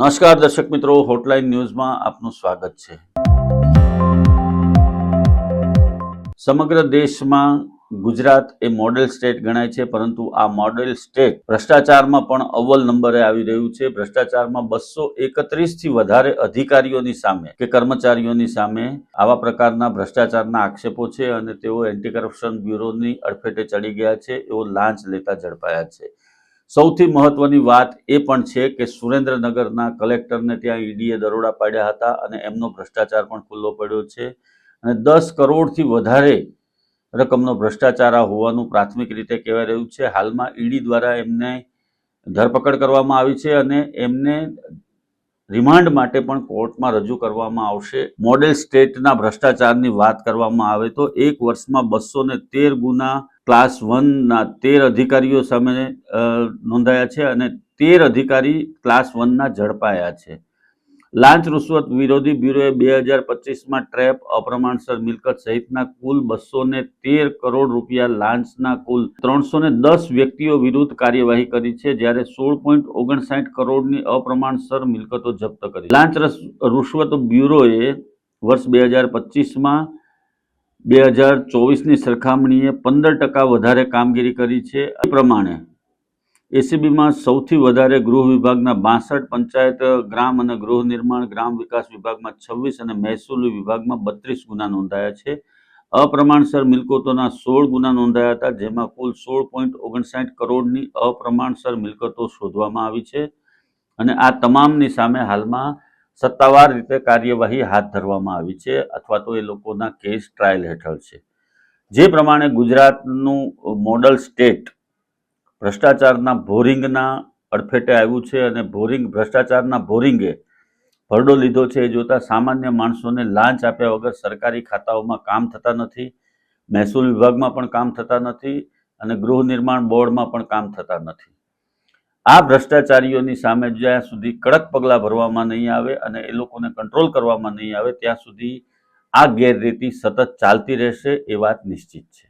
નમસ્કાર, દર્શક મિત્રો. હોટલાઇન ન્યૂઝમાં આપનું સ્વાગત છે. સમગ્ર દેશમાં ગુજરાત એ મોડેલ સ્ટેટ ગણાય છે, પરંતુ આ મોડેલ સ્ટેટ ભ્રષ્ટાચારમાં પણ અવ્વલ નંબરે આવી રહ્યું છે. ભ્રષ્ટાચારમાં બસો એકત્રીસથી વધારે અધિકારીઓની સામે કે કર્મચારીઓની સામે આવા પ્રકારના ભ્રષ્ટાચારના આક્ષેપો છે અને તેઓ એન્ટી કરપ્શન બ્યુરોની અડફેટે ચડી ગયા છે. એવો લાંચ લેતા ઝડપાયા છે. સૌથી મહત્વની વાત એ પણ છે કે સુરેન્દ્રનગરના કલેક્ટરને ત્યાં ઈડીએ દરોડા પાડ્યા હતા અને એમનો ભ્રષ્ટાચાર પણ ખુલ્લો પડ્યો છે. અને દસ કરોડથી વધારે રકમનો ભ્રષ્ટાચાર હોવાનું પ્રાથમિક રીતે કહેવાય રહ્યું છે. હાલમાં ઈડી દ્વારા એમને ધરપકડ કરવામાં આવી છે અને એમને રિમાન્ડ માટે પણ કોર્ટમાં રજૂ કરવામાં આવશે. મોડેલ સ્ટેટના ભ્રષ્ટાચારની વાત કરવામાં આવે તો એક વર્ષમાં બસો ને તેર ગુના ક્લાસ વનના તેર અધિકારીઓ સામે નોંધાયા છે અને તેર અધિકારી ક્લાસ વનના ઝડપાયા છે. લાંચ રૂશ્વત વિરોધી બ્યુરોએ બે હજાર પચીસમાં ટ્રેપ અપ્રમાણસર મિલકત સહિતના કુલ બસો તેર કરોડ રૂપિયા લાંચના કુલ ત્રણસો દસ વ્યક્તિઓ વિરુદ્ધ કાર્યવાહી કરી છે, જ્યારે સોળ પોઈન્ટ ઓગણસાઠ કરોડની અપ્રમાણસર મિલકતો જપ્ત કરી. લાંચ રૂશ્વત બ્યુરોએ વર્ષ બે હજાર પચીસમાં બે હજાર ચોવીસની સરખામણીએ પંદર ટકા વધારે કામગીરી કરી છે. પ્રમાણે એસીબીમાં સૌથી વધારે ગૃહ વિભાગના બાસઠ પંચાયત, ગ્રામ અને ગૃહ નિર્માણ, ગ્રામ વિકાસ વિભાગમાં છવ્વીસ અને મહેસૂલ વિભાગમાં બત્રીસ ગુના નોંધાયા છે. અપ્રમાણસર મિલકતોના સોળ ગુના નોંધાયા હતા, જેમાં કુલ સોળ પોઈન્ટ ઓગણસાઠ કરોડની અપ્રમાણસર મિલકતો શોધવામાં આવી છે અને આ તમામની સામે હાલમાં સત્તાવાર રીતે કાર્યવાહી હાથ ધરવામાં આવી છે અથવા તો એ લોકોના કેસ ટ્રાયલ હેઠળ છે. જે પ્રમાણે ગુજરાતનું મોડલ સ્ટેટ ભ્રષ્ટાચારના ભોરિંગના અડફેટે આવ્યું છે અને ભોરિંગ ભ્રષ્ટાચારના ભોરિંગે ભરડો લીધો છે. એ જોતા સામાન્ય માણસોને લાંચ આપ્યા વગર સરકારી ખાતાઓમાં કામ થતા નથી, મહેસૂલ વિભાગમાં પણ કામ થતા નથી અને ગૃહ નિર્માણ બોર્ડમાં પણ કામ થતા નથી. આ ભ્રષ્ટાચારીઓની સામે જ્યાં સુધી કડક પગલાં ભરવામાં નહીં આવે અને એ લોકોને કંટ્રોલ કરવામાં નહીં આવે, ત્યાં સુધી આ ગેરરીતિ સતત ચાલતી રહેશે એ વાત નિશ્ચિત છે.